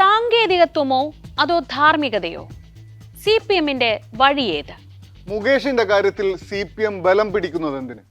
സാങ്കേതികത്വമോ അതോ ധാർമ്മികതയോ? C P എമ്മിന്റെ വഴിയേത്. മുകേഷിന്റെ കാര്യത്തിൽ സി പി എം ബലം പിടിക്കുന്നത് എന്തിന്?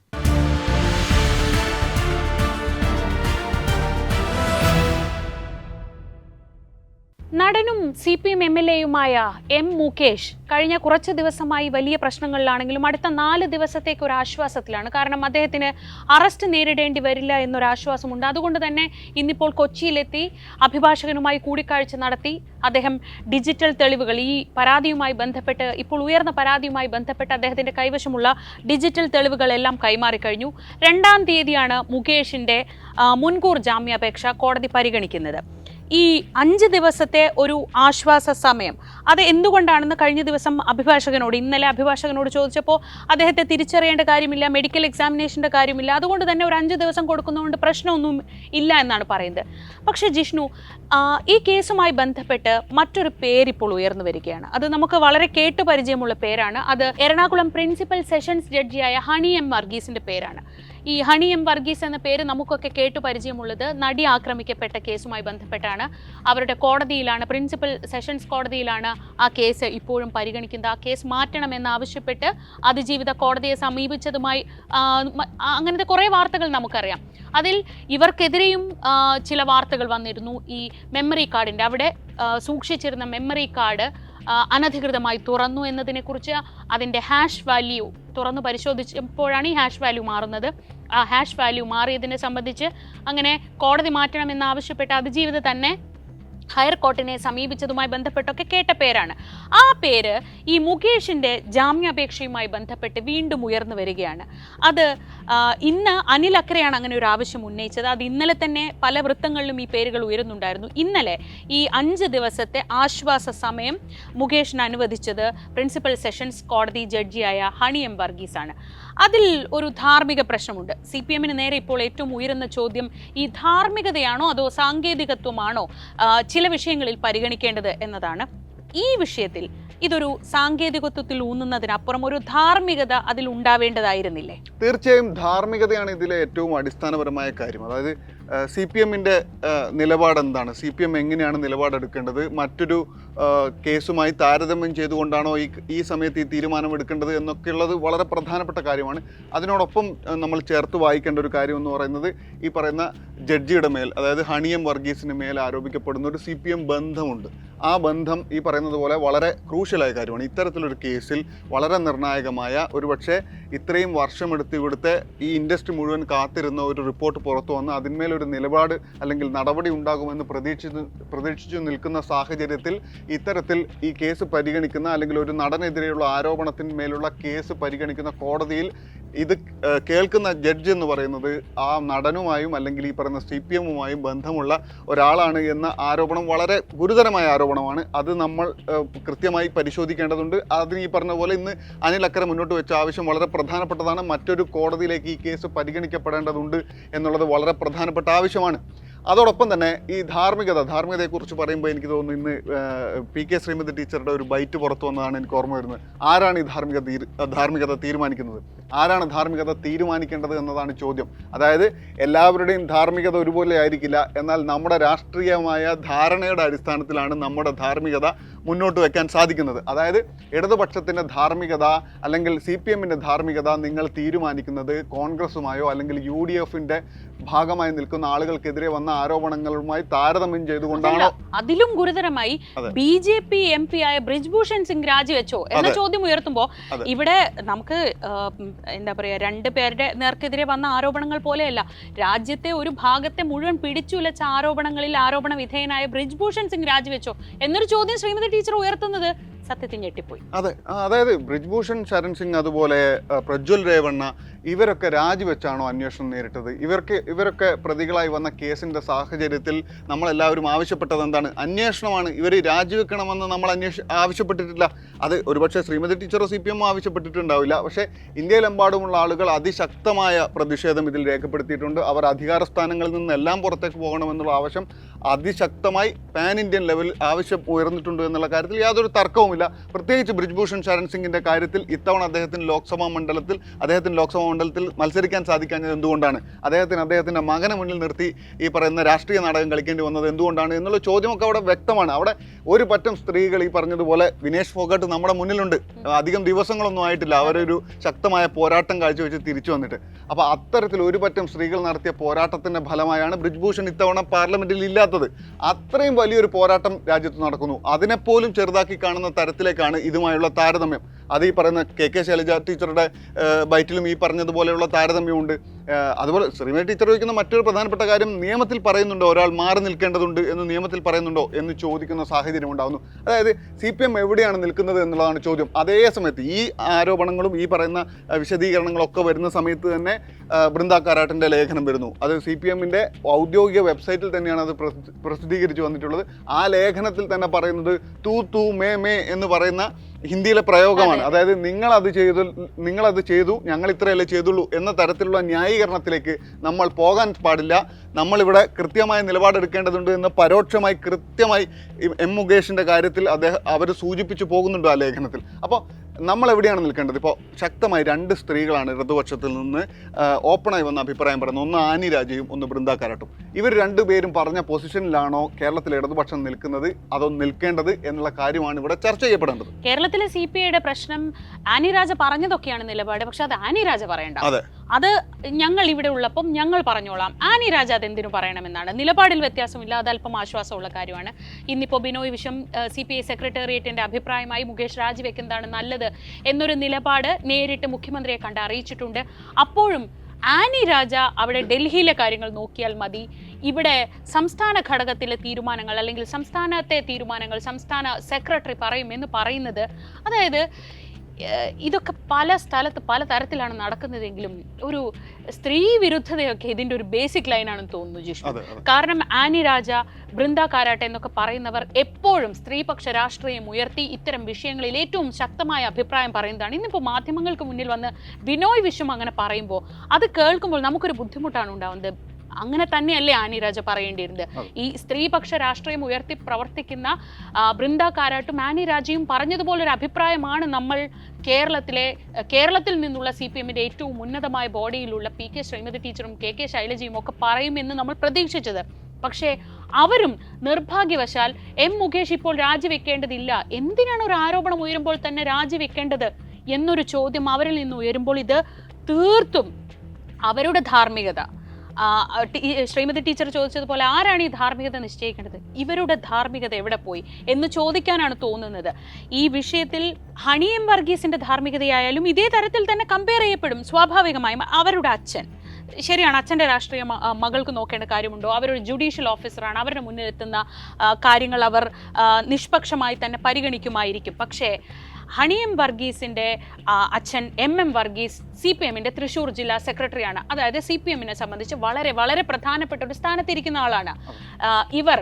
നടനും C P M M L എയുമായ M Mukesh കഴിഞ്ഞ കുറച്ച് ദിവസമായി വലിയ പ്രശ്നങ്ങളിലാണെങ്കിലും അടുത്ത നാല് ദിവസത്തേക്ക് ഒരു ആശ്വാസത്തിലാണ്. കാരണം അദ്ദേഹത്തിന് അറസ്റ്റ് നേരിടേണ്ടി വരില്ല എന്നൊരു ആശ്വാസമുണ്ട് അതുകൊണ്ട് തന്നെ ഇന്നിപ്പോൾ കൊച്ചിയിലെത്തി അഭിഭാഷകനുമായി കൂടിക്കാഴ്ച നടത്തി അദ്ദേഹം ഡിജിറ്റൽ തെളിവുകൾ ഈ പരാതിയുമായി ബന്ധപ്പെട്ട് ഇപ്പോൾ ഉയർന്ന പരാതിയുമായി ബന്ധപ്പെട്ട് അദ്ദേഹത്തിന്റെ കൈവശമുള്ള ഡിജിറ്റൽ തെളിവുകളെല്ലാം കൈമാറിക്കഴിഞ്ഞു രണ്ടാം തീയതിയാണ് മുകേഷിന്റെ മുൻകൂർ ജാമ്യാപേക്ഷ കോടതി പരിഗണിക്കുന്നത്. ഈ അഞ്ച് ദിവസത്തെ ഒരു ആശ്വാസ സമയം അത് എന്തുകൊണ്ടാണെന്ന് കഴിഞ്ഞ ദിവസം അഭിഭാഷകനോട് ഇന്നലെ അഭിഭാഷകനോട് ചോദിച്ചപ്പോൾ അദ്ദേഹത്തെ തിരിച്ചറിയേണ്ട കാര്യമില്ല മെഡിക്കൽ എക്സാമിനേഷന്റെ കാര്യമില്ല. അതുകൊണ്ട് തന്നെ ഒരു അഞ്ച് ദിവസം കൊടുക്കുന്നതുകൊണ്ട് പ്രശ്നമൊന്നും ഇല്ല എന്നാണ് പറയുന്നത്. പക്ഷേ ജിഷ്ണു ഈ കേസുമായി ബന്ധപ്പെട്ട് മറ്റൊരു പേരിപ്പോൾ ഉയർന്നു വരികയാണ്. അത് നമുക്ക് വളരെ കേട്ടു പരിചയമുള്ള പേരാണ്. അത് എറണാകുളം പ്രിൻസിപ്പൽ സെഷൻസ് ജഡ്ജിയായ ഹണി എം വർഗീസിന്റെ പേരാണ്. ഈ ഹണി എം വർഗീസ് എന്ന പേര് നമുക്കൊക്കെ കേട്ടു പരിചയമുള്ളത് നടി ആക്രമിക്കപ്പെട്ട കേസുമായി ബന്ധപ്പെട്ടാണ്. അവരുടെ കോടതിയിലാണ് പ്രിൻസിപ്പൽ സെഷൻസ് കോടതിയിലാണ് ആ കേസ് ഇപ്പോഴും പരിഗണിക്കുന്നത്. ആ കേസ് മാറ്റണമെന്ന് ആവശ്യപ്പെട്ട് അതിജീവിത കോടതിയെ സമീപിച്ചതുമായി അങ്ങനത്തെ കുറേ വാർത്തകൾ നമുക്കറിയാം. അതിൽ ഇവർക്കെതിരെയും ചില വാർത്തകൾ വന്നിരുന്നു. ഈ മെമ്മറി കാർഡിന്റെ അവിടെ സൂക്ഷിച്ചിരുന്ന മെമ്മറി കാർഡ് അനധികൃതമായി തുറന്നു എന്നതിനെക്കുറിച്ച് അതിന്റെ ഹാഷ് വാല്യൂ തുറന്നു പരിശോധിച്ചപ്പോഴാണ് ഈ ഹാഷ് വാല്യൂ മാറുന്നത്. ആ ഹാഷ് വാല്യൂ മാറിയതിനെ സംബന്ധിച്ച് അങ്ങനെ കോടതി മാറ്റണമെന്ന് ആവശ്യപ്പെട്ട അതിജീവിത തന്നെ ഹയർ കോർട്ടിനെ സമീപിച്ചതുമായി ബന്ധപ്പെട്ടൊക്കെ കേട്ട പേരാണ്. ആ പേര് ഈ മുകേഷിന്റെ ജാമ്യാപേക്ഷയുമായി ബന്ധപ്പെട്ട് വീണ്ടും ഉയർന്നു വരികയാണ്. അത് ഇന്ന് അനിൽ അക്രയാണ് അങ്ങനെ ഒരു ആവശ്യം ഉന്നയിച്ചത്. അത് ഇന്നലെ തന്നെ പല വൃത്തങ്ങളിലും ഈ പേരുകൾ ഉയരുന്നുണ്ടായിരുന്നു. ഇന്നലെ ഈ അഞ്ച് ദിവസത്തെ ആശ്വാസ സമയം മുകേഷിന് അനുവദിച്ചത് പ്രിൻസിപ്പൽ സെഷൻസ് കോടതി ജഡ്ജിയായ ഹണി എം വർഗീസാണ്. അതിൽ ഒരു ധാർമ്മിക പ്രശ്നമുണ്ട്. സി പി എമ്മിന് നേരെ ഇപ്പോൾ ഏറ്റവും ഉയരുന്ന ചോദ്യം ഈ ധാർമ്മികതയാണോ അതോ സാങ്കേതികത്വമാണോ ചില വിഷയങ്ങളിൽ പരിഗണിക്കേണ്ടത് എന്നതാണ്. ഈ വിഷയത്തിൽ ഇതൊരു സാങ്കേതികത്വത്തിൽ ഊന്നുന്നതിനപ്പുറം ഒരു ധാർമ്മികത അതിൽ ഉണ്ടാവേണ്ടതായിരുന്നില്ലേ തീർച്ചയായും ധാർമ്മികതയാണ് ഇതിലെ ഏറ്റവും അടിസ്ഥാനപരമായ കാര്യം. അതായത് സി പി എമ്മിന്റെ നിലപാട് എന്താണ് സി പി എം എങ്ങനെയാണ് നിലപാടെടുക്കേണ്ടത്? മറ്റൊരു കേസുമായി താരതമ്യം ചെയ്തുകൊണ്ടാണോ ഈ ഈ സമയത്ത് ഈ തീരുമാനം എടുക്കേണ്ടത് എന്നൊക്കെയുള്ളത് വളരെ പ്രധാനപ്പെട്ട കാര്യമാണ്. അതിനോടൊപ്പം നമ്മൾ ചേർത്ത് വായിക്കേണ്ട ഒരു കാര്യം എന്ന് പറയുന്നത് ഈ പറയുന്ന ജഡ്ജിയുടെ മേൽ അതായത് ഹണിയം വർഗീസിന് മേൽ ആരോപിക്കപ്പെടുന്ന ഒരു സി പി എം ബന്ധമുണ്ട്. ആ ബന്ധം ഈ പറയുന്നത് പോലെ വളരെ ക്രൂഷ്യലായ കാര്യമാണ്. ഇത്തരത്തിലൊരു കേസിൽ വളരെ നിർണായകമായ ഒരുപക്ഷെ ഇത്രയും വർഷമെടുത്ത് ഇവിടുത്തെ ഈ ഇൻഡസ്ട്രി മുഴുവൻ കാത്തിരുന്ന ഒരു റിപ്പോർട്ട് പുറത്തു വന്ന് അതിന്മേലൊരു നിലപാട് അല്ലെങ്കിൽ നടപടി ഉണ്ടാകുമെന്ന് പ്രതീക്ഷിച്ച് പ്രതീക്ഷിച്ചു നിൽക്കുന്ന സാഹചര്യത്തിൽ ഇത്തരത്തിൽ ഈ കേസ് പരിഗണിക്കുന്ന അല്ലെങ്കിൽ ഒരു നടനെതിരെയുള്ള ആരോപണത്തിന്മേലുള്ള കേസ് പരിഗണിക്കുന്ന കോടതിയിൽ ഇത് കേൾക്കുന്ന ജഡ്ജ് എന്ന് പറയുന്നത് ആ നടനുമായും അല്ലെങ്കിൽ ഈ പറയുന്ന സി പി എമ്മുമായും ബന്ധമുള്ള ഒരാളാണ് എന്ന ആരോപണം വളരെ ഗുരുതരമായ ആരോപണമാണ്. അത് നമ്മൾ കൃത്യമായി പരിശോധിക്കേണ്ടതുണ്ട്. അതിന് ഈ പറഞ്ഞ പോലെ ഇന്ന് അനിൽ അക്കരെ മുന്നോട്ട് വെച്ച ആവശ്യം വളരെ പ്രധാനപ്പെട്ടതാണ്. മറ്റൊരു കോടതിയിലേക്ക് ഈ കേസ് പരിഗണിക്കപ്പെടേണ്ടതുണ്ട് എന്നുള്ളത് വളരെ പ്രധാനപ്പെട്ട ആവശ്യമാണ്. അതോടൊപ്പം തന്നെ ഈ ധാർമ്മികത ധാർമ്മികതയെക്കുറിച്ച് പറയുമ്പോൾ എനിക്ക് തോന്നുന്നു ഇന്ന് പി കെ ശ്രീമതി ടീച്ചറുടെ ഒരു ബൈറ്റ് പുറത്തു വന്നതാണ് എനിക്ക് ഓർമ്മ വരുന്നത്. ആരാണ് ഈ ധാർമ്മിക ധാർമ്മികത തീരുമാനിക്കുന്നത്? ആരാണ് ധാർമ്മികത തീരുമാനിക്കേണ്ടത് എന്നതാണ് ചോദ്യം. അതായത് എല്ലാവരുടെയും ധാർമ്മികത ഒരുപോലെ ആയിരിക്കില്ല എന്നാൽ നമ്മുടെ രാഷ്ട്രീയമായ ധാരണയുടെ അടിസ്ഥാനത്തിലാണ് നമ്മുടെ ധാർമ്മികത മുന്നോട്ട് വെക്കാൻ സാധിക്കുന്നത്. അതായത് ഇടതുപക്ഷത്തിന്റെ ധാർമ്മികത അല്ലെങ്കിൽ സി പി എമ്മിന്റെ ധാർമ്മികത നിങ്ങൾ തീരുമാനിക്കുന്നത് കോൺഗ്രസുമായോ അല്ലെങ്കിൽ യു ഡി എഫിന്റെ ഭാഗമായി നിൽക്കുന്ന ആളുകൾക്കെതിരെ വന്ന ആരോപണങ്ങളുമായി താരതമ്യം ചെയ്തുകൊണ്ടാണോ? അതിലും ഗുരുതരമായി. B J P M P ആയ ബ്രിജ്ഭൂഷൺ സിംഗ് രാജിവെച്ചോ എന്ന ചോദ്യം ഉയർത്തുമ്പോൾ ഇവിടെ നമുക്ക് എന്താ പറയുക രണ്ട് പേരുടെ നേർക്കെതിരെ വന്ന ആരോപണങ്ങൾ പോലെയല്ല. രാജ്യത്തെ ഒരു ഭാഗത്തെ മുഴുവൻ പിടിച്ചുലച്ച ആരോപണങ്ങളിൽ ആരോപണ വിധേയനായ ബ്രിജ്ഭൂഷൺ സിംഗ് രാജിവെച്ചോ എന്നൊരു ചോദ്യം ശ്രീമതി ടീച്ചർ ഉയർത്തുന്നത് സത്യത്തിൽ ഞെട്ടിപ്പോയി. അതെ. അതായത് ബ്രിജ്ഭൂഷൺ ശരൺ സിംഗ് അതുപോലെ പ്രജ്വൽ രേവണ്ണ ഇവരൊക്കെ രാജിവെച്ചാണോ അന്വേഷണം നേരിട്ടത്? ഇവർക്ക് ഇവരൊക്കെ പ്രതികളായി വന്ന കേസിന്റെ സാഹചര്യത്തിൽ നമ്മളെല്ലാവരും ആവശ്യപ്പെട്ടത് എന്താണ്? അന്വേഷണമാണ്. ഇവർ രാജിവെക്കണമെന്ന് നമ്മൾ അന്വേഷ ആവശ്യപ്പെട്ടിട്ടില്ല. അത് ഒരുപക്ഷെ ശ്രീമതി ടീച്ചറോ സി പി എമ്മോ ആവശ്യപ്പെട്ടിട്ടുണ്ടാവില്ല. പക്ഷേ ഇന്ത്യയിലെമ്പാടുമുള്ള ആളുകൾ അതിശക്തമായ പ്രതിഷേധം ഇതിൽ രേഖപ്പെടുത്തിയിട്ടുണ്ട്. അവർ അധികാര സ്ഥാനങ്ങളിൽ നിന്നെല്ലാം പുറത്തേക്ക് പോകണമെന്നുള്ള ആവശ്യം അതിശക്തമായി പാൻ ഇന്ത്യൻ ലെവലിൽ ആവശ്യം ഉയർന്നിട്ടുണ്ട് എന്നുള്ള കാര്യത്തിൽ യാതൊരു തർക്കവുമില്ല. പ്രത്യേകിച്ച് ബ്രിജ്ഭൂഷൺ ശരൺ സിംഗിന്റെ കാര്യത്തിൽ ഇത്തവണ അദ്ദേഹത്തിന് ലോക്സഭാ മണ്ഡലത്തിൽ അദ്ദേഹത്തിന് ലോക്സഭാ മണ്ഡലത്തിൽ മത്സരിക്കാൻ സാധിക്കാഞ്ഞത് എന്തുകൊണ്ടാണ്? അദ്ദേഹത്തിന് അദ്ദേഹത്തിന്റെ മകനെ മുന്നിൽ നിർത്തി ഈ പറയുന്ന രാഷ്ട്രീയ നാടകം കളിക്കേണ്ടി വന്നത് എന്തുകൊണ്ടാണ് എന്നുള്ള ചോദ്യമൊക്കെ അവിടെ വ്യക്തമാണ്. അവിടെ ഒരു പറ്റം സ്ത്രീകൾ ഈ പറഞ്ഞതുപോലെ വിനേഷ് ഫോഗട്ട് നമ്മുടെ മുന്നിലുണ്ട്. അധികം ദിവസങ്ങളൊന്നും ആയിട്ടില്ല. അവരൊരു ശക്തമായ പോരാട്ടം കാഴ്ചവെച്ച് തിരിച്ചു വന്നിട്ട്. അപ്പോൾ അത്തരത്തിൽ ഒരു പറ്റം സ്ത്രീകൾ നടത്തിയ പോരാട്ടത്തിന്റെ ഫലമായാണ് ബ്രിജ്ഭൂഷൺ ഇത്തവണ പാർലമെന്റിൽ ഇല്ലാത്തത്. അത്രയും വലിയൊരു പോരാട്ടം രാജ്യത്ത് നടക്കുന്നു. അതിനെപ്പോലും ചെറുതാക്കി കാണുന്ന തരത്തിലേക്കാണ് ഇതുമായുള്ള താരതമ്യം. അത് ഈ പറയുന്ന കെ കെ ശൈലജ ടീച്ചറുടെ ബൈറ്റിലും ഈ പറഞ്ഞതുപോലെയുള്ള താരതമ്യമുണ്ട്. അതുപോലെ ശ്രീമതി ടീച്ചർ ചോദിക്കുന്ന മറ്റൊരു പ്രധാനപ്പെട്ട കാര്യം നിയമത്തിൽ പറയുന്നുണ്ടോ ഒരാൾ മാറി നിൽക്കേണ്ടതുണ്ട് എന്ന് നിയമത്തിൽ പറയുന്നുണ്ടോ എന്ന് ചോദിക്കുന്ന സാഹചര്യം ഉണ്ടാകുന്നു അതായത് സി പി എം എവിടെയാണ് നിൽക്കുന്നത് എന്നുള്ളതാണ് ചോദ്യം. അതേ സമയത്ത് ഈ ആരോപണങ്ങളും ഈ പറയുന്ന വിശദീകരണങ്ങളൊക്കെ വരുന്ന സമയത്ത് തന്നെ ബൃന്ദാക്കാരാട്ടിന്റെ ബൃന്ദ കാരാട്ടിന്റെ ലേഖനം വരുന്നു. അത് സി പി എമ്മിന്റെ ഔദ്യോഗിക വെബ്സൈറ്റിൽ തന്നെയാണ് അത് പ്രസിദ്ധ- പ്രസിദ്ധീകരിച്ചു വന്നിട്ടുള്ളത്. ആ ലേഖനത്തിൽ തന്നെ പറയുന്നത് തൂ തൂ മേ മേ എന്ന് പറയുന്ന ഹിന്ദിയിലെ പ്രയോഗമാണ്. അതായത് നിങ്ങൾ അത് ചെയ്തു നിങ്ങൾ അത് ചെയ്തു ഞങ്ങൾ ഇത്രയല്ലേ ചെയ്തുള്ളൂ എന്ന തരത്തിലുള്ള ന്യായീകരണത്തിലേക്ക് നമ്മൾ പോകാൻ പാടില്ല. നമ്മളിവിടെ കൃത്യമായ നിലപാടെടുക്കേണ്ടതുണ്ട് എന്ന് പരോക്ഷമായി കൃത്യമായി എം മുകേഷിന്റെ കാര്യത്തിൽ അദ്ദേഹം അവർ സൂചിപ്പിച്ചു പോകുന്നുണ്ട് ആ ലേഖനത്തിൽ. അപ്പോൾ നമ്മൾ എവിടെയാണ് നിൽക്കേണ്ടത്? ഇപ്പോൾ ശക്തമായി രണ്ട് സ്ത്രീകളാണ് ഇടതുപക്ഷത്തിൽ നിന്ന് ഓപ്പണായി വന്ന അഭിപ്രായം പറയുന്നത്. ഒന്ന് ആനി രാജയും ഒന്ന് ബൃന്ദ കാരാട്ടും ഇവർ രണ്ടുപേരും പറഞ്ഞ പൊസിഷനിലാണോ കേരളത്തിലെ ഇടതുപക്ഷം നിൽക്കുന്നത്? അതോ നിൽക്കേണ്ടത് എന്നുള്ള കാര്യമാണ് ഇവിടെ ചർച്ച ചെയ്യപ്പെടേണ്ടത്. കേരളത്തിലെ സി പി ഐയുടെ പ്രശ്നം ആനി രാജ പറഞ്ഞതൊക്കെയാണ് നിലപാട്. പക്ഷെ അത് ആനി രാജ പറയണ്ട. അതെ. ഞങ്ങൾ ഇവിടെ ഉള്ളപ്പം ഞങ്ങൾ പറഞ്ഞോളാം. ആനി രാജ അത് എന്തിനു പറയണമെന്നാണ്? നിലപാടിൽ വ്യത്യാസമില്ല അല്പം ആശ്വാസമുള്ള കാര്യമാണ്. ഇന്നിപ്പോൾ Binoy Viswam C P I സെക്രട്ടേറിയറ്റിന്റെ അഭിപ്രായമായി മുകേഷ് രാജിവെക്കുന്നതാണ് നല്ലത് എന്നൊരു നിലപാട് നേരിട്ട് മുഖ്യമന്ത്രിയെ കണ്ട് അറിയിച്ചിട്ടുണ്ട്. അപ്പോഴും ആനി രാജ അവിടെ ഡൽഹിയിലെ കാര്യങ്ങൾ നോക്കിയാൽ മതി. ഇവിടെ സംസ്ഥാന ഘടകത്തിലെ തീരുമാനങ്ങൾ അല്ലെങ്കിൽ സംസ്ഥാനത്തെ തീരുമാനങ്ങൾ സംസ്ഥാന സെക്രട്ടറി പറയും എന്ന് പറയുന്നത്. അതായത് ഇതൊക്കെ പല സ്ഥലത്ത് പല തരത്തിലാണ് നടക്കുന്നതെങ്കിലും ഒരു സ്ത്രീ വിരുദ്ധതയൊക്കെ ഇതിന്റെ ഒരു ബേസിക് ലൈനാണെന്ന് തോന്നുന്നു ജിഷു അതെ അതെ. കാരണം ആനി രാജ ബൃന്ദ കാരാട്ടെ എന്നൊക്കെ പറയുന്നവർ എപ്പോഴും സ്ത്രീപക്ഷ രാഷ്ട്രീയം ഉയർത്തി ഇത്തരം വിഷയങ്ങളിൽ ഏറ്റവും ശക്തമായ അഭിപ്രായം പറയുന്നതാണ്. ഇന്നിപ്പോൾ മാധ്യമങ്ങൾക്ക് മുന്നിൽ വന്ന് വിനോയ് വിശ്വം അങ്ങനെ പറയുമ്പോൾ അത് കേൾക്കുമ്പോൾ നമുക്കൊരു ബുദ്ധിമുട്ടാണ് ഉണ്ടാവുന്നത്. അങ്ങനെ തന്നെയല്ലേ ആനിരാജ പറയേണ്ടിയിരുന്നത്. ഈ സ്ത്രീപക്ഷ രാഷ്ട്രീയം ഉയർത്തി പ്രവർത്തിക്കുന്ന ബൃന്ദ കാരാട്ടും ആനി രാജയും പറഞ്ഞതുപോലെ ഒരു അഭിപ്രായമാണ് നമ്മൾ കേരളത്തിലെ കേരളത്തിൽ നിന്നുള്ള സി പി എമ്മിന്റെ ഏറ്റവും ഉന്നതമായ ബോഡിയിലുള്ള പി കെ ശ്രീമതി ടീച്ചറും കെ കെ ശൈലജയും ഒക്കെ പറയുമെന്ന് നമ്മൾ പ്രതീക്ഷിച്ചത്. പക്ഷേ അവരും നിർഭാഗ്യവശാൽ എം മുകേഷ് ഇപ്പോൾ രാജിവെക്കേണ്ടതില്ല. എന്തിനാണ് ഒരു ആരോപണം ഉയരുമ്പോൾ തന്നെ രാജിവെക്കേണ്ടത് എന്നൊരു ചോദ്യം അവരിൽ നിന്ന് ഉയരുമ്പോൾ ഇത് തീർത്തും അവരുടെ ധാർമ്മികത. ശ്രീമതി ടീച്ചർ ചോദിച്ചതുപോലെ ആരാണ് ഈ ധാർമ്മികത നിശ്ചയിക്കേണ്ടത്? ഇവരുടെ ധാർമ്മികത എവിടെ പോയി എന്ന് ചോദിക്കാനാണ് തോന്നുന്നത്. ഈ വിഷയത്തിൽ ഹണിയം വർഗീസിന്റെ ധാർമ്മികതയായാലും ഇതേ തരത്തിൽ തന്നെ കമ്പയർ ചെയ്യപ്പെടും സ്വാഭാവികമായും അവരുടെ അച്ഛൻ. ശരിയാണ് അച്ഛന്റെ രാഷ്ട്രീയ മകൾക്ക് നോക്കേണ്ട കാര്യമുണ്ടോ? അവരൊരു ജുഡീഷ്യൽ ഓഫീസറാണ് അവരുടെ മുന്നിലെത്തുന്ന കാര്യങ്ങൾ അവർ നിഷ്പക്ഷമായി തന്നെ പരിഗണിക്കുമായിരിക്കും. പക്ഷേ ഹണിയം വർഗീസിന്റെ അച്ഛൻ M M Varghese C P എമ്മിന്റെ തൃശ്ശൂർ ജില്ലാ സെക്രട്ടറിയാണ്. അതായത് സി പി എമ്മിനെ സംബന്ധിച്ച് വളരെ വളരെ പ്രധാനപ്പെട്ട ഒരു സ്ഥാനത്തിരിക്കുന്ന ആളാണ്. ഇവർ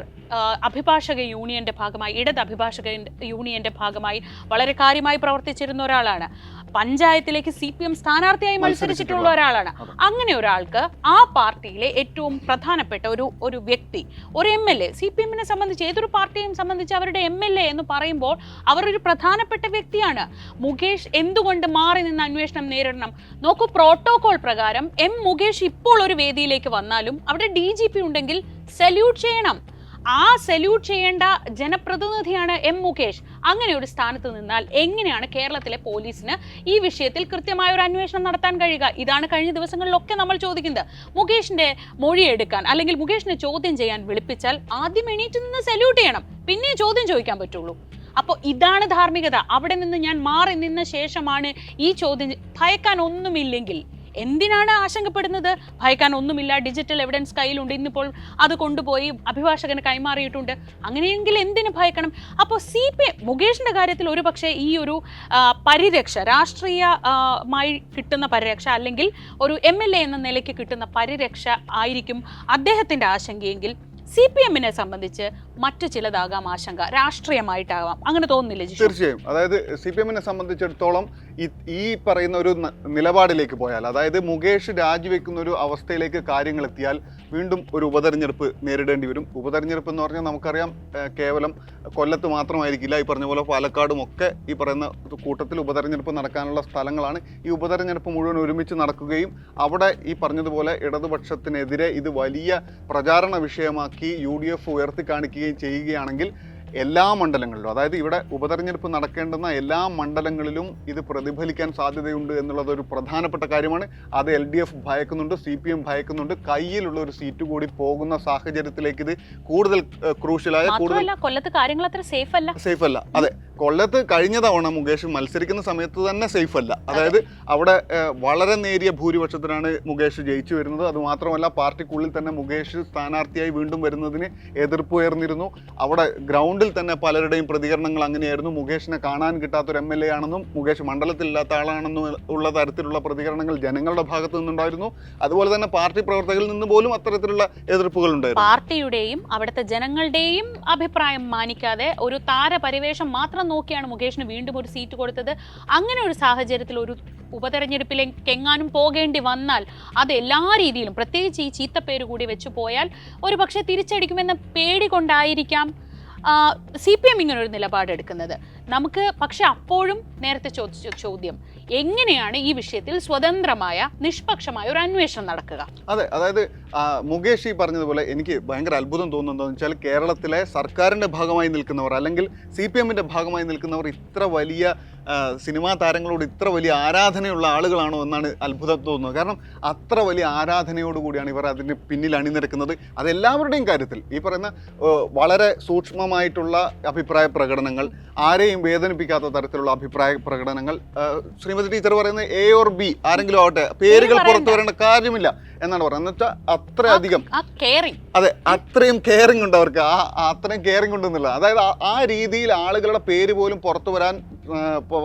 അഭിഭാഷക യൂണിയന്റെ ഭാഗമായി ഇടത് അഭിഭാഷക യൂണിയന്റെ ഭാഗമായി വളരെ കാര്യമായി പ്രവർത്തിച്ചിരുന്ന ഒരാളാണ്. പഞ്ചായത്തിലേക്ക് സി പി എം സ്ഥാനാർത്ഥിയായി മത്സരിച്ചിട്ടുള്ള ഒരാളാണ്. അങ്ങനെ ഒരാൾക്ക് ആ പാർട്ടിയിലെ ഏറ്റവും പ്രധാനപ്പെട്ട ഒരു ഒരു വ്യക്തി ഒരു M L A C P എമ്മിനെ സംബന്ധിച്ച് ഏതൊരു പാർട്ടിയെയും സംബന്ധിച്ച് അവരുടെ എം എൽ എ എന്ന് പറയുമ്പോൾ അവർ ഒരു പ്രധാനപ്പെട്ട വ്യക്തിയാണ്. മുകേഷ് എന്തുകൊണ്ട് മാറി നിന്ന് അന്വേഷണം നേരിടണം? നോക്കൂ പ്രോട്ടോകോൾ പ്രകാരം എം മുകേഷ് ഇപ്പോൾ ഒരു വേദിയിലേക്ക് വന്നാലും അവിടെ ഡി ജി പി ഉണ്ടെങ്കിൽ സല്യൂട്ട് ചെയ്യണം. ആ സല്യൂട്ട് ചെയ്യേണ്ട ജനപ്രതിനിധിയാണ് എം മുകേഷ്. അങ്ങനെ ഒരു സ്ഥാനത്ത് നിന്നാൽ എങ്ങനെയാണ് കേരളത്തിലെ പോലീസിന് ഈ വിഷയത്തിൽ കൃത്യമായ ഒരു അന്വേഷണം നടത്താൻ കഴിയുക? ഇതാണ് കഴിഞ്ഞ ദിവസങ്ങളിലൊക്കെ നമ്മൾ ചോദിക്കുന്നത്. മുകേഷിന്റെ മൊഴി എടുക്കാൻ അല്ലെങ്കിൽ മുകേഷിനെ ചോദ്യം ചെയ്യാൻ വിളിപ്പിച്ചാൽ ആദ്യം എണീറ്റ് നിന്ന് സല്യൂട്ട് ചെയ്യണം. പിന്നെ ചോദ്യം ചോദിക്കാൻ പറ്റുള്ളൂ. അപ്പോൾ ഇതാണ് ധാർമ്മികത. അവിടെ നിന്ന് ഞാൻ മാറി നിന്ന ശേഷമാണ് ഈ ചോദ്യം ഭയക്കാൻ ഒന്നുമില്ലെങ്കിൽ എന്തിനാണ് ആശങ്കപ്പെടുന്നത്? ഭയക്കാൻ ഒന്നുമില്ല. ഡിജിറ്റൽ എവിഡൻസ് കയ്യിലുണ്ട്. ഇന്നിപ്പോൾ അത് കൊണ്ടുപോയി അഭിഭാഷകന് കൈമാറിയിട്ടുണ്ട്. അങ്ങനെയെങ്കിൽ എന്തിന് ഭയക്കണം? അപ്പോൾ സി പി മുകേഷിന്റെ കാര്യത്തിൽ ഒരു പക്ഷേ ഈ ഒരു പരിരക്ഷ രാഷ്ട്രീയമായി കിട്ടുന്ന പരിരക്ഷ അല്ലെങ്കിൽ ഒരു എം എൽ എ എന്ന നിലയ്ക്ക് കിട്ടുന്ന പരിരക്ഷ ആയിരിക്കും അദ്ദേഹത്തിന്റെ ആശങ്കയെങ്കിൽ സി പി എമ്മിനെ സംബന്ധിച്ച് മറ്റു ചിലതാകാം ആശങ്ക. രാഷ്ട്രീയമായിട്ടാകാം. അങ്ങനെ തോന്നുന്നില്ല തീർച്ചയായും. അതായത് സി പി എമ്മിനെ സംബന്ധിച്ചിടത്തോളം ഈ പറയുന്ന ഒരു നിലപാടിലേക്ക് പോയാൽ അതായത് മുകേഷ് രാജിവെക്കുന്ന ഒരു അവസ്ഥയിലേക്ക് കാര്യങ്ങൾ എത്തിയാൽ വീണ്ടും ഒരു ഉപതെരഞ്ഞെടുപ്പ് നേരിടേണ്ടി വരും. ഉപതെരഞ്ഞെടുപ്പ് എന്ന് പറഞ്ഞാൽ നമുക്കറിയാം കേവലം കൊല്ലത്ത് മാത്രമായിരിക്കില്ല. ഈ പറഞ്ഞ പോലെ പാലക്കാടും ഒക്കെ ഈ പറയുന്ന കൂട്ടത്തിൽ ഉപതെരഞ്ഞെടുപ്പ് നടക്കാനുള്ള സ്ഥലങ്ങളാണ്. ഈ ഉപതെരഞ്ഞെടുപ്പ് മുഴുവൻ ഒരുമിച്ച് നടക്കുകയും അവിടെ ഈ പറഞ്ഞതുപോലെ ഇടതുപക്ഷത്തിനെതിരെ ഇത് വലിയ പ്രചാരണ വിഷയമാക്കി യു ഡി എഫ് ഉയർത്തി കാണിക്കുകയും ചെയ്യുകയാണെങ്കിൽ എല്ലാ മണ്ഡലങ്ങളിലും അതായത് ഇവിടെ ഉപതെരഞ്ഞെടുപ്പ് നടക്കേണ്ടുന്ന എല്ലാ മണ്ഡലങ്ങളിലും ഇത് പ്രതിഫലിക്കാൻ സാധ്യതയുണ്ട് എന്നുള്ളത് ഒരു പ്രധാനപ്പെട്ട കാര്യമാണ്. അത് എൽ ഡി എഫ് ഭയക്കുന്നുണ്ട് സി പി എം ഭയക്കുന്നുണ്ട്. കയ്യിലുള്ള ഒരു സീറ്റ് കൂടി പോകുന്ന സാഹചര്യത്തിലേക്ക് ഇത് കൂടുതൽ ക്രൂഷ്യലായ കൂടുതൽ കൊല്ലത്ത് കാര്യങ്ങൾ അത്ര സേഫ് അല്ല. സേഫ് അല്ല. അതെ. കൊല്ലത്ത് കഴിഞ്ഞ തവണ മുകേഷ് മത്സരിക്കുന്ന സമയത്ത് തന്നെ സേഫ് അല്ല. അതായത് അവിടെ വളരെ നേരിയ ഭൂരിപക്ഷത്തിനാണ് മുകേഷ് ജയിച്ചു വരുന്നത്. അതുമാത്രമല്ല പാർട്ടിക്കുള്ളിൽ തന്നെ മുകേഷ് സ്ഥാനാർത്ഥിയായി വീണ്ടും വരുന്നതിന് എതിർപ്പ് ഉയർന്നിരുന്നു. അവിടെ ഗ്രൗണ്ടിൽ തന്നെ പലരുടെയും പ്രതികരണങ്ങൾ അങ്ങനെയായിരുന്നു. മുകേഷിനെ കാണാൻ കിട്ടാത്തൊരു എം എൽ എ ആണെന്നും മുകേഷ് മണ്ഡലത്തിലില്ലാത്ത ആളാണെന്നും ഉള്ള തരത്തിലുള്ള പ്രതികരണങ്ങൾ ജനങ്ങളുടെ ഭാഗത്തു നിന്നുണ്ടായിരുന്നു. അതുപോലെ തന്നെ പാർട്ടി പ്രവർത്തകരിൽ നിന്ന് പോലും അത്തരത്തിലുള്ള എതിർപ്പുകൾ ഉണ്ടായിരുന്നു. പാർട്ടിയുടെയും അവിടുത്തെ ജനങ്ങളുടെയും അഭിപ്രായം മാനിക്കാതെ ഒരു താരപരിവേഷം മാത്രം നോക്കിയാണ് മുകേഷിന് വീണ്ടും ഒരു സീറ്റ് കൊടുത്തത്. അങ്ങനെ ഒരു സാഹചര്യത്തിൽ ഒരു ഉപതെരഞ്ഞെടുപ്പിലേക്ക് എങ്ങാനും പോകേണ്ടി വന്നാൽ അത് എല്ലാ രീതിയിലും പ്രത്യേകിച്ച് ഈ ചീത്തപ്പേര് കൂടി വെച്ച് പോയാൽ ഒരു പക്ഷേ തിരിച്ചടിക്കുമെന്ന പേടി കൊണ്ടായിരിക്കാം സി പി എം ഇങ്ങനെ ഒരു നിലപാടെടുക്കുന്നത്. നമുക്ക് പക്ഷെ അപ്പോഴും നേരത്തെ ചോദിച്ച ചോദ്യം എങ്ങനെയാണ് ഈ വിഷയത്തിൽ സ്വതന്ത്രമായ നിഷ്പക്ഷമായ ഒരു അന്വേഷണം നടക്കുക? അതെ അതായത് മുകേഷ് ഈ പറഞ്ഞതുപോലെ എനിക്ക് ഭയങ്കര അത്ഭുതം തോന്നുന്നതെന്ന് വെച്ചാൽ കേരളത്തിലെ സർക്കാരിന്റെ ഭാഗമായി നിൽക്കുന്നവർ അല്ലെങ്കിൽ സി പി എമ്മിന്റെ ഭാഗമായി നിൽക്കുന്നവർ ഇത്ര വലിയ സിനിമാ താരങ്ങളോട് ഇത്ര വലിയ ആരാധനയുള്ള ആളുകളാണോ എന്നാണ് അത്ഭുതം തോന്നുന്നത്. കാരണം അത്ര വലിയ ആരാധനയോടുകൂടിയാണ് ഇവർ അതിന് പിന്നിൽ അണിനിരക്കുന്നത്. അതെല്ലാവരുടെയും കാര്യത്തിൽ ഈ പറയുന്ന വളരെ സൂക്ഷ്മമായിട്ടുള്ള അഭിപ്രായ പ്രകടനങ്ങൾ ആരെയും വേദനിപ്പിക്കാത്ത തരത്തിലുള്ള അഭിപ്രായ പ്രകടനങ്ങൾ ആ, ശ്രീമതി ടീച്ചർ പറയുന്നത് എ ഓർ ബി ആരെങ്കിലും ആവട്ടെ പേരുകൾ പുറത്തു വരേണ്ട കാര്യമില്ല എന്നാണ് പറയുന്നത്. എന്നുവെച്ചാൽ അത്രയധികം അതെ അത്രയും കെയറിംഗ് ഉണ്ട് അവർക്ക്. ആ അത്രയും കെയറിംഗ് ഉണ്ടെന്നുള്ള അതായത് ആ- രീതിയിൽ ആളുകളുടെ പേര് പോലും പുറത്തു വരാൻ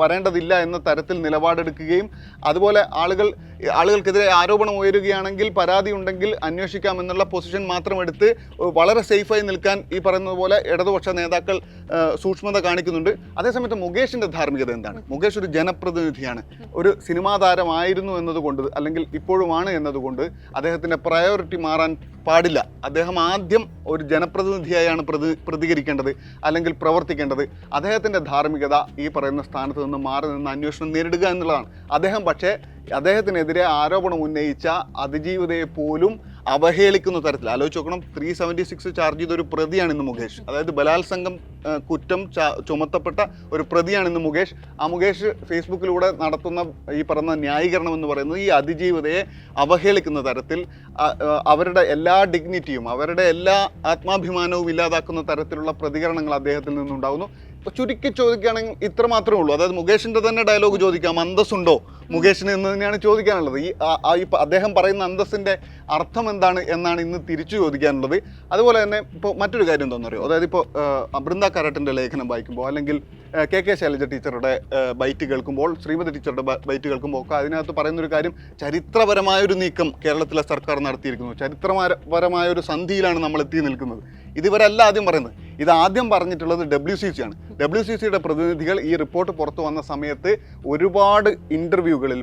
വരേണ്ടതില്ല എന്ന തരത്തിൽ നിലപാടെടുക്കുകയും അതുപോലെ ആളുകൾ ആളുകൾക്കെതിരെ ആരോപണം ഉയരുകയാണെങ്കിൽ പരാതി ഉണ്ടെങ്കിൽ അന്വേഷിക്കാം എന്നുള്ള പൊസിഷൻ മാത്രം എടുത്ത് വളരെ സേഫായി നിൽക്കാൻ ഈ പറയുന്നത് പോലെ ഇടതുപക്ഷ നേതാക്കൾ സൂക്ഷ്മത കാണിക്കുന്നുണ്ട്. അതേസമയത്ത് മുകേഷിന്റെ ധാർമ്മികത എന്താണ്? മുകേഷ് ഒരു ജനപ്രതിനിധിയാണ്. ഒരു സിനിമാ താരമായിരുന്നു എന്നതുകൊണ്ട് അല്ലെങ്കിൽ ഇപ്പോഴുമാണ് എന്നതുകൊണ്ട് അദ്ദേഹത്തിന്റെ പ്രയോറിറ്റി മാറാൻ പാടില്ല. അദ്ദേഹം ആദ്യം ഒരു ജനപ്രതിനിധിയായാണ് പ്രതി പ്രതികരിക്കേണ്ടത് അല്ലെങ്കിൽ പ്രവർത്തിക്കേണ്ടത്. അദ്ദേഹത്തിന്റെ ധാർമ്മികത ഈ പറയുന്ന സ്ഥാനത്ത് നിന്ന് മാറി നിന്ന് അന്വേഷണം നേരിടുക എന്നുള്ളതാണ്. അദ്ദേഹം പക്ഷേ അദ്ദേഹത്തിനെതിരെ ആരോപണം ഉന്നയിച്ച അതിജീവിതയെ പോലും അവഹേളിക്കുന്ന തരത്തിൽ ആലോചിച്ച് നോക്കണം. ത്രീ സെവന്റി സിക്സ് ചാർജ് ചെയ്ത ഒരു പ്രതിയാണ് ഇന്ന് മുകേഷ്. അതായത് ബലാത്സംഗം കുറ്റം ചുമത്തപ്പെട്ട ഒരു പ്രതിയാണ് ഇന്ന് മുകേഷ്. ആ മുകേഷ് ഫേസ്ബുക്കിലൂടെ നടത്തുന്ന ഈ പറയുന്ന ന്യായീകരണം എന്ന് പറയുന്നത് ഈ അതിജീവിതയെ അവഹേളിക്കുന്ന തരത്തിൽ അവരുടെ എല്ലാ ഡിഗ്നിറ്റിയും അവരുടെ എല്ലാ ആത്മാഭിമാനവും ഇല്ലാതാക്കുന്ന തരത്തിലുള്ള പ്രതികരണങ്ങൾ അദ്ദേഹത്തിൽ നിന്നുണ്ടാകുന്നു ഇപ്പൊ ചുരുക്കി ചോദിക്കുകയാണെങ്കിൽ ഇത്ര മാത്രമേ ഉള്ളൂ. അതായത് മുകേഷിന്റെ തന്നെ ഡയലോഗ് ചോദിക്കാം. അന്തസ്സുണ്ടോ? മുകേഷിന് എന്ന് തന്നെയാണ് ചോദിക്കാനുള്ളത്. ഈ അദ്ദേഹം പറയുന്ന അന്തസ്സിന്റെ അർത്ഥം എന്താണ് എന്നാണ് ഇന്ന് തിരിച്ചു ചോദിക്കാനുള്ളത്. അതുപോലെ തന്നെ ഇപ്പോൾ മറ്റൊരു കാര്യം എന്താണെന്ന് അറിയോ അതായത് ഇപ്പോൾ ബൃന്ദ കരട്ടിന്റെ ലേഖനം വായിക്കുമ്പോൾ അല്ലെങ്കിൽ കെ കെ ശൈലജ ടീച്ചറുടെ ബൈറ്റ് കേൾക്കുമ്പോൾ ശ്രീമതി ടീച്ചറുടെ ബൈറ്റ് കേൾക്കുമ്പോൾ ഒക്കെ അതിനകത്ത് പറയുന്നൊരു കാര്യം ചരിത്രപരമായൊരു നീക്കം കേരളത്തിലെ സർക്കാർ നടത്തിയിരിക്കുന്നു. ചരിത്രപരമായ ഒരു സന്ധിയിലാണ് നമ്മൾ എത്തി നിൽക്കുന്നത്. ഇതിവരല്ല ആദ്യം പറയുന്നത്. ഇത് ആദ്യം പറഞ്ഞിട്ടുള്ളത് ഡബ്ല്യു സി സി ആണ്. ഡബ്ല്യു സി സിയുടെ പ്രതിനിധികൾ ഈ റിപ്പോർട്ട് പുറത്തു വന്ന സമയത്ത് ഒരുപാട് ഇന്റർവ്യൂകളിൽ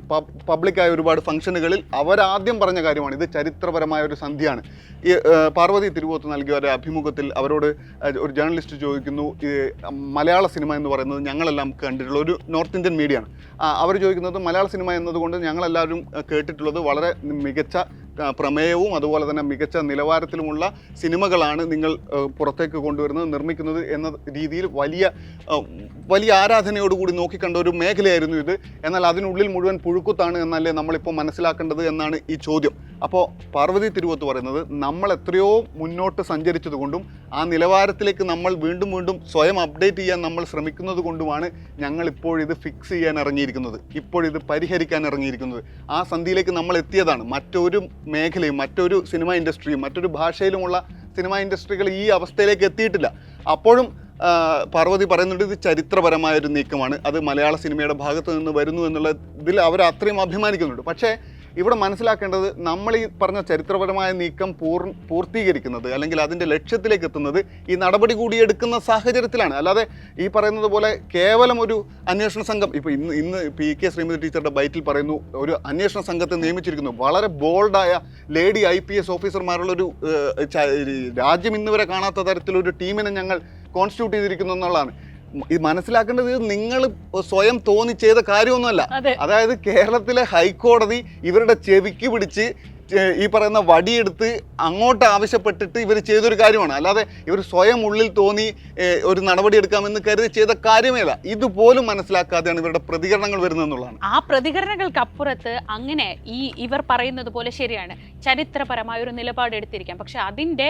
പബ്ലിക്കായ ഒരുപാട് ഫംഗ്ഷനുകളിൽ അവരാദ്യം പറഞ്ഞ കാര്യമാണ്. ഇത് ചരിത്രപരമായ ഒരു സന്ധിയാണ് ഈ പാർവതി തിരുവോത്ത് നൽകിയ ഒരു അഭിമുഖത്തിൽ അവരോട് ഒരു ജേർണലിസ്റ്റ് ചോദിക്കുന്നു മലയാള സിനിമ എന്ന് പറയുന്നത് ഞങ്ങളെല്ലാം കണ്ടിട്ടുള്ള ഒരു നോർത്ത് ഇന്ത്യൻ മീഡിയ ആണ്. അവർ ചോദിക്കുന്നത് മലയാള സിനിമ എന്നതുകൊണ്ട് ഞങ്ങളെല്ലാവരും കേട്ടിട്ടുള്ളത് വളരെ മികച്ച പ്രമേയവും അതുപോലെ തന്നെ മികച്ച നിലവാരത്തിലുമുള്ള സിനിമകളാണ് നിങ്ങൾ പുറത്തേക്ക് കൊണ്ടുവരുന്നത് നിർമ്മിക്കുന്നത് എന്ന രീതിയിൽ വലിയ വലിയ ആരാധനയോടുകൂടി നോക്കിക്കണ്ട ഒരു മേഖലയായിരുന്നു ഇത്. എന്നാൽ അതിനുള്ളിൽ മുഴുവൻ പുഴുക്കുത്താണ് എന്നല്ലേ നമ്മളിപ്പോൾ മനസ്സിലാക്കേണ്ടത് എന്നാണ് ഈ ചോദ്യം. അപ്പോൾ പാർവതി തിരുവത്ത് പറയുന്നത് നമ്മൾ എത്രയോ മുന്നോട്ട് സഞ്ചരിച്ചതുകൊണ്ടും ആ നിലവാരത്തിലേക്ക് നമ്മൾ വീണ്ടും വീണ്ടും സ്വയം അപ്ഡേറ്റ് ചെയ്യാൻ നമ്മൾ ശ്രമിക്കുന്നത് കൊണ്ടുമാണ് ഇത് ഫിക്സ് ചെയ്യാൻ ഇറങ്ങിയിരിക്കുന്നത്. ഇപ്പോഴിത് പരിഹരിക്കാൻ ഇറങ്ങിയിരിക്കുന്നത്. ആ സന്ധിയിലേക്ക് നമ്മൾ എത്തിയതാണ്. മറ്റൊരു മേഖലയും മറ്റൊരു സിനിമ ഇൻഡസ്ട്രിയും മറ്റൊരു ഭാഷയിലുമുള്ള സിനിമ ഇൻഡസ്ട്രികൾ ഈ അവസ്ഥയിലേക്ക് എത്തിയിട്ടില്ല. അപ്പോഴും പാർവതി പറയുന്നുണ്ട് ഇത് ചരിത്രപരമായ ഒരു നീക്കമാണ്. അത് മലയാള സിനിമയുടെ ഭാഗത്തു നിന്ന് വരുന്നു എന്നുള്ള ഇതിൽ അവർ അത്രയും അഭിമാനിക്കുന്നുണ്ട്. പക്ഷേ ഇവിടെ മനസ്സിലാക്കേണ്ടത് നമ്മൾ ഈ പറഞ്ഞ ചരിത്രപരമായ നീക്കം പൂർ പൂർത്തീകരിക്കുന്നത് അല്ലെങ്കിൽ അതിന്റെ ലക്ഷ്യത്തിലേക്ക് എത്തുന്നത് ഈ നടപടി കൂടി എടുക്കുന്ന സാഹചര്യത്തിലാണ്. അല്ലാതെ ഈ പറയുന്നത് പോലെ കേവലം ഒരു അന്വേഷണ സംഘം ഇപ്പോൾ ഇന്ന് ഇന്ന് പി കെ ശ്രീമതി ടീച്ചറുടെ ബൈറ്റിൽ പറയുന്നു ഒരു അന്വേഷണ സംഘത്തെ നിയമിച്ചിരിക്കുന്നു. വളരെ ബോൾഡായ ലേഡി ഐ പി എസ് ഓഫീസർമാരുള്ളൊരു രാജ്യം ഇന്നുവരെ കാണാത്ത തരത്തിലൊരു ടീമിനെ ഞങ്ങൾ കോൺസ്റ്റിറ്റ്യൂട്ട് ചെയ്തിരിക്കുന്നു എന്നുള്ളതാണ്. ഇത് മനസ്സിലാക്കേണ്ടത് ഇത് നിങ്ങൾ സ്വയം തോന്നി ചെയ്ത കാര്യമൊന്നുമല്ല. അതായത് കേരളത്തിലെ ഹൈക്കോടതി ഇവരുടെ ചെവിക്ക് പിടിച്ച് ഈ പറയുന്ന വടിയെടുത്ത് അങ്ങോട്ട് ആവശ്യപ്പെട്ടിട്ട് ഇവർ ചെയ്തൊരു കാര്യമാണ്. അല്ലാതെ ഇവർ സ്വയം ഉള്ളിൽ തോന്നി ഒരു നടപടി എടുക്കാമെന്ന് കരുതി ചെയ്ത കാര്യമേല ഇതുപോലും മനസ്സിലാക്കാതെയാണ് ഇവരുടെ പ്രതികരണങ്ങൾ വരുന്നതെന്നുള്ളതാണ് ആ പ്രതികരണങ്ങൾക്ക് അപ്പുറത്ത് അങ്ങനെ ഈ ഇവർ പറയുന്നത് പോലെ ശരിയാണ്. ചരിത്രപരമായ ഒരു നിലപാട് എടുത്തിരിക്കാം. പക്ഷെ അതിന്റെ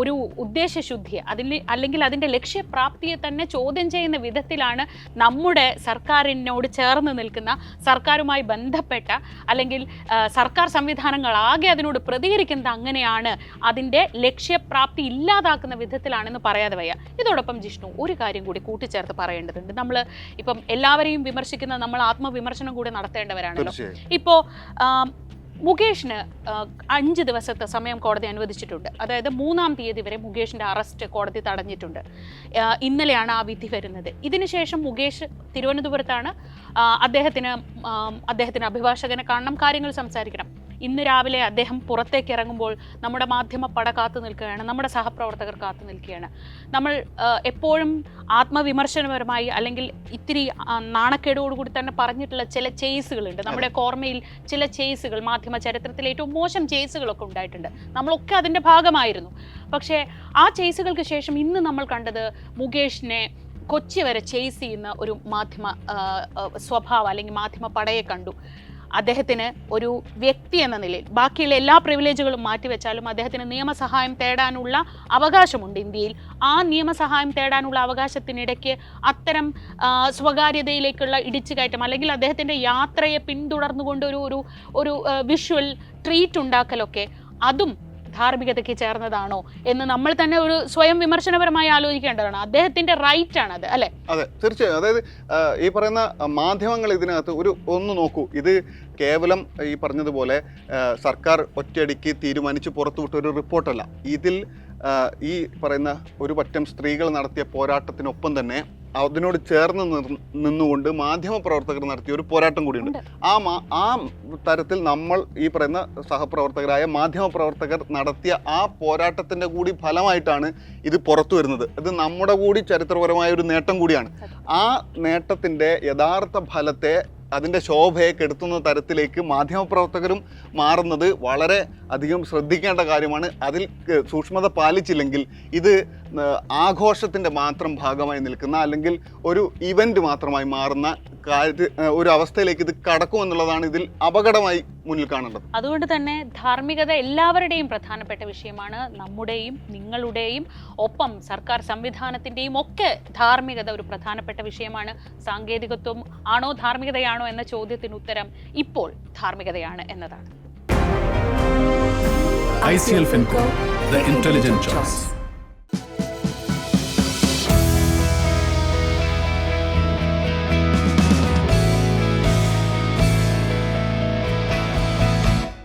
ഒരു ഉദ്ദേശശുദ്ധി അതിൽ അല്ലെങ്കിൽ അതിന്റെ ലക്ഷ്യപ്രാപ്തിയെ തന്നെ ചോദ്യം ചെയ്യുന്ന വിധത്തിലാണ് നമ്മുടെ സർക്കാരിനോട് ചേർന്ന് നിൽക്കുന്ന സർക്കാരുമായി ബന്ധപ്പെട്ട അല്ലെങ്കിൽ സർക്കാർ സംവിധാനങ്ങൾ ആകെ അതിനോട് പ്രതികരിക്കുന്നത് അങ്ങനെയാണ്. അതിന്റെ ലക്ഷ്യപ്രാപ്തി ഇല്ലാതാക്കുന്ന വിധത്തിലാണെന്ന് പറയാതെ വയ്യ. ഇതോടൊപ്പം ജിഷ്ണു ഒരു കാര്യം കൂടി കൂട്ടിച്ചേർത്ത് പറയേണ്ടതുണ്ട്. നമ്മൾ ഇപ്പം എല്ലാവരെയും വിമർശിക്കുന്ന നമ്മൾ ആത്മവിമർശനം കൂടി നടത്തേണ്ടവരാണല്ലോ. ഇപ്പോൾ മുകേഷിന് അഞ്ച് ദിവസത്തെ സമയം കോടതി അനുവദിച്ചിട്ടുണ്ട്. അതായത് മൂന്നാം തീയതി വരെ മുകേഷിന്റെ അറസ്റ്റ് കോടതി തടഞ്ഞിട്ടുണ്ട്. ഇന്നലെയാണ് ആ വിധി വരുന്നത്. ഇതിനുശേഷം മുകേഷ് തിരുവനന്തപുരത്താണ് അദ്ദേഹത്തിന് അദ്ദേഹത്തിന് അഭിഭാഷകനെ കാണണം കാര്യങ്ങൾ സംസാരിക്കണം. ഇന്ന് രാവിലെ അദ്ദേഹം പുറത്തേക്ക് ഇറങ്ങുമ്പോൾ നമ്മുടെ മാധ്യമ പട കാത്തു നിൽക്കുകയാണ് നമ്മുടെ സഹപ്രവർത്തകർ കാത്തു നിൽക്കുകയാണ്. നമ്മൾ എപ്പോഴും ആത്മവിമർശനപരമായി അല്ലെങ്കിൽ ഇത്തിരി നാണക്കേടോടുകൂടി തന്നെ പറഞ്ഞിട്ടുള്ള ചില ചേസുകളുണ്ട്. നമ്മുടെ ഓർമ്മയിൽ ചില ചേസുകൾ മാധ്യമ ചരിത്രത്തിലെ ഏറ്റവും മോശം ചേസുകളൊക്കെ ഉണ്ടായിട്ടുണ്ട്. നമ്മളൊക്കെ അതിന്റെ ഭാഗമായിരുന്നു. പക്ഷേ ആ ചേസുകൾക്ക് ശേഷം ഇന്ന് നമ്മൾ കണ്ടത് മുകേഷിനെ കൊച്ചി വരെ ചേസ് ചെയ്യുന്ന ഒരു മാധ്യമ സ്വഭാവം അല്ലെങ്കിൽ മാധ്യമ പടയെ കണ്ടു. അദ്ദേഹത്തിന് ഒരു വ്യക്തി എന്ന നിലയിൽ ബാക്കിയുള്ള എല്ലാ പ്രിവിലേജുകളും മാറ്റിവെച്ചാലും അദ്ദേഹത്തിന് നിയമസഹായം തേടാനുള്ള അവകാശമുണ്ട് ഇന്ത്യയിൽ. ആ നിയമസഹായം തേടാനുള്ള അവകാശത്തിനിടയ്ക്ക് അത്തരം സ്വകാര്യതയിലേക്കുള്ള ഇടിച്ചുകയറ്റം അല്ലെങ്കിൽ അദ്ദേഹത്തിന്റെ യാത്രയെ പിന്തുടർന്നുകൊണ്ട് ഒരു ഒരു വിഷ്വൽ ട്രീറ്റ് ഉണ്ടാക്കലൊക്കെ അതും ധാർമ്മികതയ്ക്ക് ചേർന്നതാണോ എന്ന് നമ്മൾ തന്നെ ഒരു സ്വയം വിമർശനപരമായി ആലോചിക്കേണ്ടതാണ്. അദ്ദേഹത്തിന്റെ റൈറ്റ് ആണ് അത് അല്ലെ? അതെ തീർച്ചയായും. അതായത് ഈ പറയുന്ന മാധ്യമങ്ങൾ ഇതിനകത്ത് ഒരു ഒന്ന് നോക്കൂ. ഇത് കേവലം ഈ പറഞ്ഞതുപോലെ സർക്കാർ ഒറ്റയടിക്ക് തീരുമാനിച്ച് പുറത്തുവിട്ട ഒരു റിപ്പോർട്ടല്ല. ഇതിൽ ഈ പറയുന്ന ഒരു പറ്റം സ്ത്രീകൾ നടത്തിയ പോരാട്ടത്തിനൊപ്പം തന്നെ അതിനോട് ചേർന്ന് നിന്നുകൊണ്ട് മാധ്യമ പ്രവർത്തകർ നടത്തിയ ഒരു പോരാട്ടം കൂടിയുണ്ട്. ആ മാ ആ തരത്തിൽ നമ്മൾ ഈ പറയുന്ന സഹപ്രവർത്തകരായ മാധ്യമ പ്രവർത്തകർ നടത്തിയ ആ പോരാട്ടത്തിന്റെ കൂടി ഫലമായിട്ടാണ് ഇത് പുറത്തു വരുന്നത്. ഇത് നമ്മുടെ കൂടി ചരിത്രപരമായ ഒരു നേട്ടം കൂടിയാണ്. ആ നേട്ടത്തിന്റെ യഥാർത്ഥ ഫലത്തെ അതിന്റെ ശോഭയെ കെടുത്തുന്ന തരത്തിലേക്ക് മാധ്യമപ്രവർത്തകരും മാറുന്നത് വളരെ അധികം ശ്രദ്ധിക്കേണ്ട കാര്യമാണ്. അതിൽ സൂക്ഷ്മത പാലിച്ചില്ലെങ്കിൽ ഇത് ആഘോഷത്തിന്റെ മാത്രം ഭാഗമായി നിൽക്കുന്ന അല്ലെങ്കിൽ ഒരു ഇവന്റ് മാത്രമായി മാറുന്ന കാര്യ ഒരു അവസ്ഥയിലേക്ക് ഇത് കടക്കും എന്നുള്ളതാണ് ഇതിൽ അപകടമായി മുന്നിൽ കാണേണ്ടത്. അതുകൊണ്ട് തന്നെ ധാർമ്മികത എല്ലാവരുടെയും പ്രധാനപ്പെട്ട വിഷയമാണ്. നമ്മുടെയും നിങ്ങളുടെയും ഒപ്പം സർക്കാർ സംവിധാനത്തിന്റെയും ഒക്കെ ധാർമ്മികത ഒരു പ്രധാനപ്പെട്ട വിഷയമാണ്. സാങ്കേതികത്വം ആണോ ധാർമ്മികതയാണോ എന്ന ചോദ്യത്തിന് ഉത്തരം ഇപ്പോൾ ധാർമ്മികതയാണ് എന്നതാണ്. I C L Fincorp the intelligent choice.